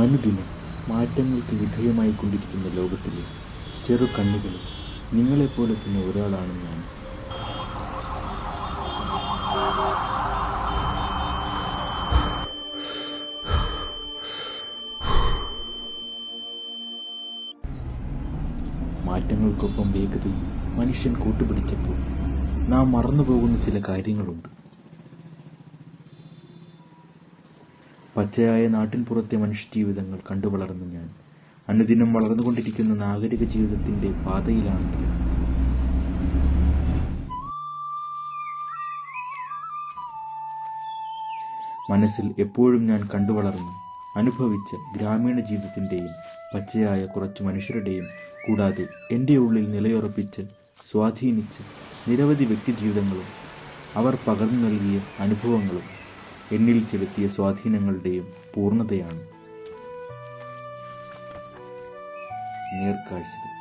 അനുദിനം മാറ്റങ്ങൾക്ക് വിധേയമായി കൊണ്ടിരിക്കുന്ന ലോകത്തിലെ ചെറു കണ്ണുകളിൽ നിങ്ങളെപ്പോലെ തന്നെ ഒരാളാണ് ഞാൻ. മാറ്റങ്ങൾക്കൊപ്പം വേഗതയിൽ മനുഷ്യൻ കൂട്ടുപിടിച്ചപ്പോൾ നാം മറന്നുപോകുന്ന ചില കാര്യങ്ങളുണ്ട്. പച്ചയായ നാട്ടിൻപുറത്തെ മനുഷ്യജീവിതങ്ങൾ കണ്ടു വളർന്ന ഞാൻ. അനുദിനം വളർന്നുകൊണ്ടിരിക്കുന്ന നാഗരിക ജീവിതത്തിന്റെ പാതയിലാണെങ്കിലും. മനസ്സിൽ എപ്പോഴും ഞാൻ കണ്ടു വളർന്നു അനുഭവിച്ച ഗ്രാമീണ ജീവിതത്തിന്റെയും പച്ചയായ കുറച്ച് മനുഷ്യരുടെയും കൂടാതെ എന്റെ ഉള്ളിൽ നിലയുറപ്പിച്ച് സ്വാധീനിച്ച നിരവധി വ്യക്തിജീവിതങ്ങളും അവർ പകർന്നു നൽകിയ അനുഭവങ്ങളും എന്നിൽ ചെലുത്തിയ സ്വാധീനങ്ങളുടെയും പൂർണതയാണ് നേർക്കാഴ്ചകൾ.